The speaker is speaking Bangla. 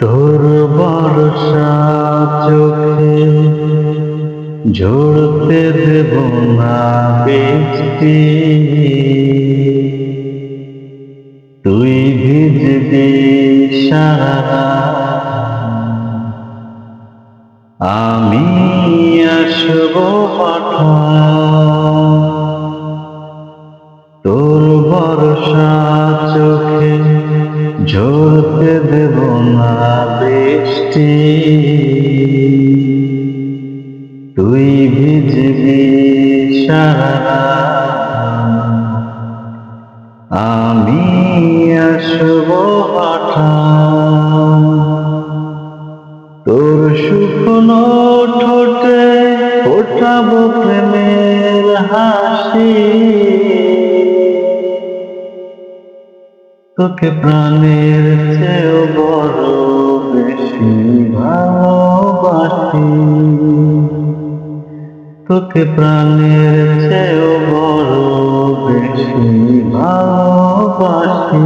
তোর বর্ষা চোখে ঝরতে দেব না বৃষ্টি। তুই ভিজবি সারা আমি আসব হঠাৎ তোর বর্ষা চোখে না বৃষ্টি। তুই ভিজবি সারা। আমি আসব হঠাৎ তোর শুকনো ঠোঁটে ফোটাবো প্রেমের হাসি। তোকে প্রাণের চেয়েও বড় বেশি ভালোবাসি। তোকে প্রাণের চেয়েও বড় বেশি ভালোবাসি।